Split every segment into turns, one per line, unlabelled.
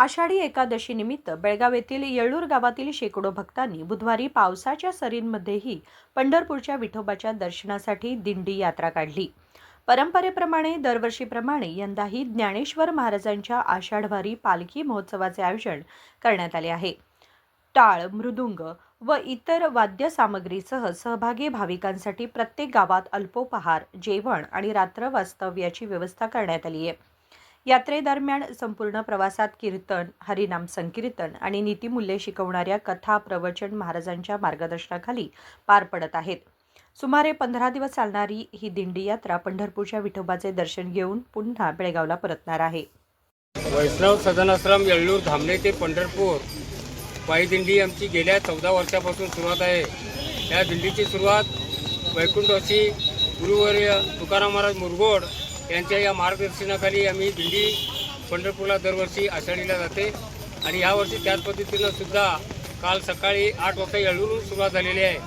आषाढी एकादशीनिमित्त बेळगाव येथील येळूर गावातील शेकडो भक्तांनी बुधवारी पावसाच्या सरींमध्येही पंढरपूरच्या विठोबाच्या दर्शनासाठी दिंडी यात्रा काढली. परंपरेप्रमाणे दरवर्षीप्रमाणे यंदाही ज्ञानेश्वर महाराजांच्या आषाढवारी पालखी महोत्सवाचे आयोजन करण्यात आले आहे. टाळ मृदुंग व इतर वाद्यसामग्रीसह सहभागी भाविकांसाठी प्रत्येक गावात अल्पोपहार जेवण आणि रात्र वास्तव्याची व्यवस्था करण्यात आली आहे. यात्रेदरम्यान संपूर्ण प्रवासात कीर्तन हरिनाम संकीर्तन आणि नीतिमूल्ये शिकवणाऱ्या कथा प्रवचन महाराजांच्या मार्गदर्शनाखाली पार पडत आहेत. सुमारे पंधरा दिवस चालणारी ही दिंडी यात्रा पंढरपूरच्या विठोबाचे दर्शन घेऊन पुन्हा बेळगावला परतणार आहे.
वैष्णव सदनाश्रम येळ्ळूर धामणे ते पंढरपूर. पायी दिंडी आमची गेल्या चौदा वर्षापासून सुरुवात आहे. या दिंडीची सुरुवात वैकुंठवासी गुरुवर्य तुकाराम महाराज मुरगोड यांच्या या मार्गदर्शनाखाली आम्ही दिंडी पंढरपूरला दरवर्षी आषाढीला जाते. आणि यावर्षी त्याच पद्धतीनं सुद्धा काल सकाळी आठ वाजता येळूरून सुरुवात झालेली आहे.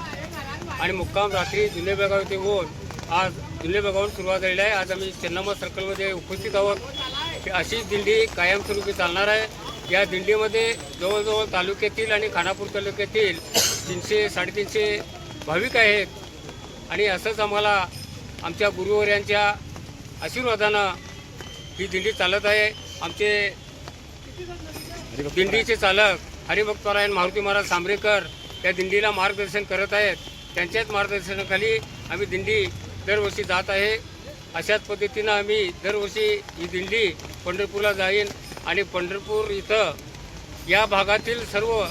आणि मुक्काम रात्री जुने बेगाव येथे होऊन आज जुने बेगावून सुरुवात झालेली आहे. आज आम्ही चन्नामा सर्कलमध्ये उपस्थित आहोत. अशीच दिंडी कायमस्वरूपी चालणार आहे. या दिंडीमध्ये जवळजवळ तालुक्यातील आणि खानापूर तालुक्यातील तीनशे साडेतीनशे भाविक आहेत. आणि असंच आम्हाला आमच्या गुरुवर्यांच्या आशीर्वादानं ही दिंडी चालत आहे. आमचे दिंडीचे चालक हरिभक्तपरायण मारुती महाराज सांबरेकर त्या दिंडीला मार्गदर्शन करत आहेत. त्यांच्याच मार्गदर्शनाखाली आम्ही दिंडी दरवर्षी जात आहे. अशाच पद्धतीनं आम्ही दरवर्षी ही दिंडी पंढरपूरला जाईन आणि पंढरपूर इथं या भागातील सर्व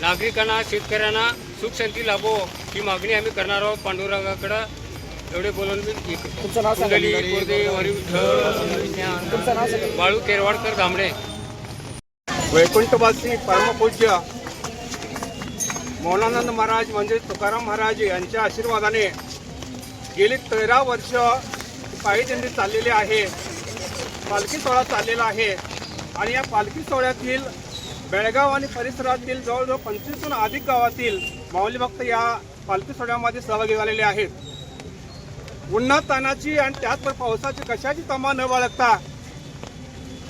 नागरिकांना शेतकऱ्यांना सुखशांती लाभो ही मागणी आम्ही करणार आहोत. पांडुरंगाकडं एवढे बोलून मी
तुमचं नाव सांगा.
कुंडली कोरदे हरी विठ्ठल
तुमचं नाव सांगा.
बाळू केरवाडकर धामणे
वैकुंठवासी परमपूज्य मौलानंद महाराज म्हणजे तुकाराम महाराज यांच्या आशीर्वादाने गेली तेरा वर्ष पायी दिंडी चाललेली आहे पालखी सोहळा चाललेला आहे आणि या पालखी सोहळ्यातील बेळगाव आणि परिसरातील जवळजवळ पंचवीसहून अधिक गावातील माऊली भक्त या पालखी सोहळ्यामध्ये सहभागी झालेले आहेत उन्हा तानाची आणि त्याचबरोबर पावसाची कशाची तमा न बाळगता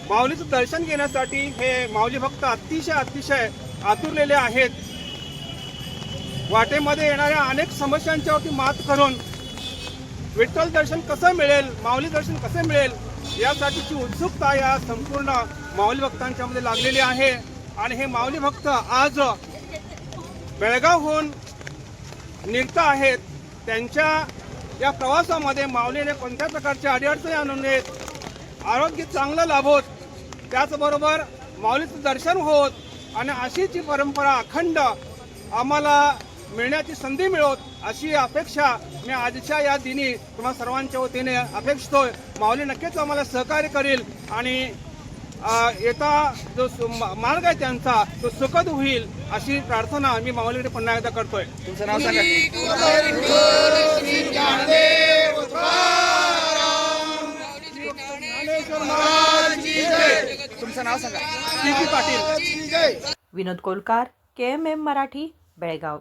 माऊलीचं दर्शन घेण्यासाठी हे माऊली भक्त अतिशय अतिशय आतुरलेले आहेत. वाटेमध्ये येणाऱ्या अनेक समस्यांच्यावरती मात करून विठ्ठल दर्शन कसं मिळेल माऊली दर्शन कसं मिळेल यासाठीची उत्सुकता या संपूर्ण माऊली भक्तांच्या मध्ये लागलेली आहे. आणि हे माऊली भक्त आज बेळगावहून निघता आहेत. त्यांच्या या प्रवासामध्ये माऊलीने कोणत्या प्रकारच्या अडीअडचणी आणून देत? आरोग्य चांगलं लाभोत. त्याचबरोबर माऊलीचं दर्शन होत आणि अशीची परंपरा अखंड आम्हाला मिळण्याची संधी मिळवत अशी अपेक्षा मी आजच्या या दिनी तुम्हा सर्वांच्या वतीने अपेक्षितोय. माऊली नक्कीच आम्हाला सहकार्य करेल आणि येता जो सु- मा- मार्ग आहे त्यांचा तो सुखद होईल अशी प्रार्थना मी माऊलीकडे पुन्हा एकदा करतोय.
तुमचं नाव सांगा. तुमचं नाव सांगा.
Patil.
Vinod Kolkar K M M Marathi Belgaum.